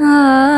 啊。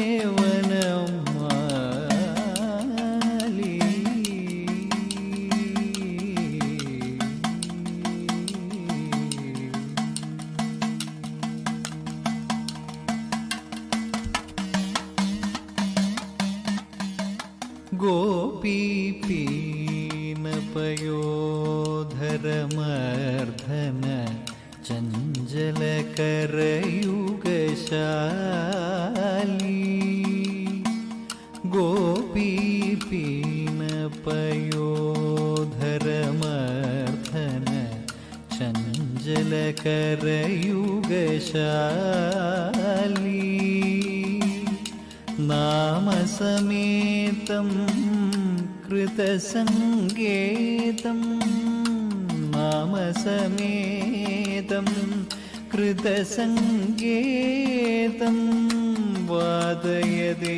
ഗോപീപീനപയോധരമർദ്ധന ചഞ്ചലകരയുഗശാലി നാമസമേതം കൃതസംഗേതം നാമസമേതം കൃതസംഗേതം വാദയതേ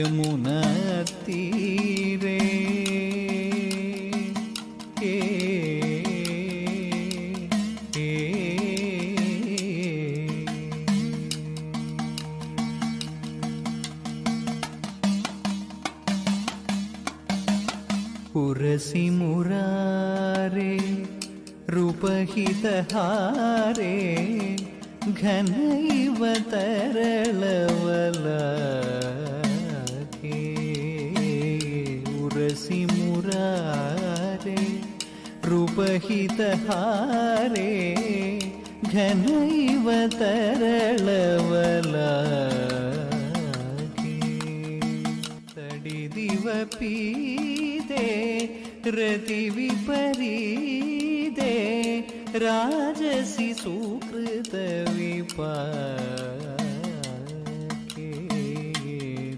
യമുനീരേ පුරසි මුරාරේ රුපහිතහාරේ ඝනයිවතරලවලා उपहितहारे घनैव तरलवलाके तडिदिव पीते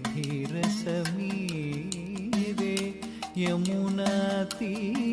धीर समी सुकृतविपाके यमुना ती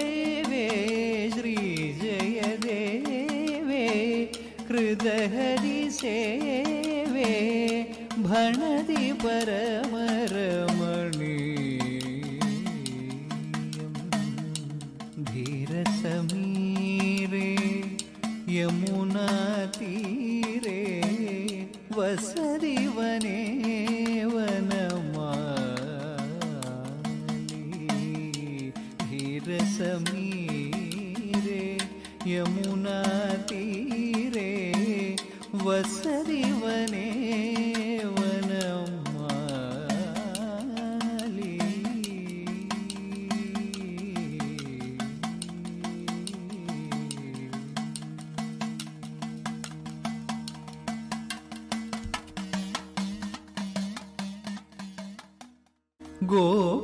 दहरि सेवे भणति परम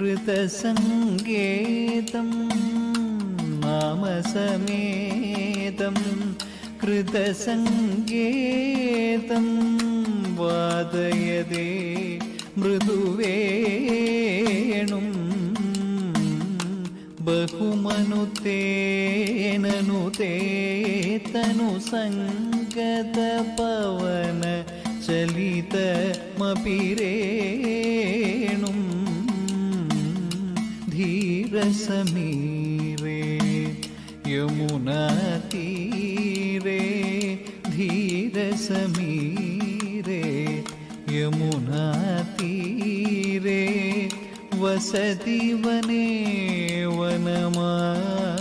कृतसङ्गेतं नामसमेतं कृतसङ्गेतं वादयदे मृदुवेणुं बहुमनुतेननुते तनुसङ्गतपवन चलितमपि रेणुं धीरसमीरे यमुनातीरे धीरसमीरे यमुनातीरे वसति वने वनमाली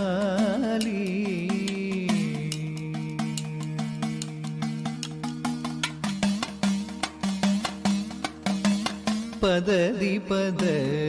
पदति पदत्रे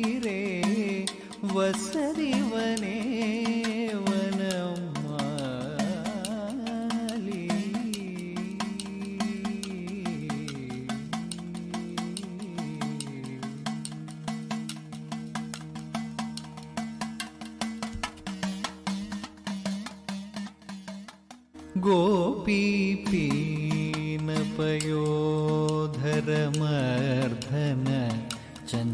வசரிவனே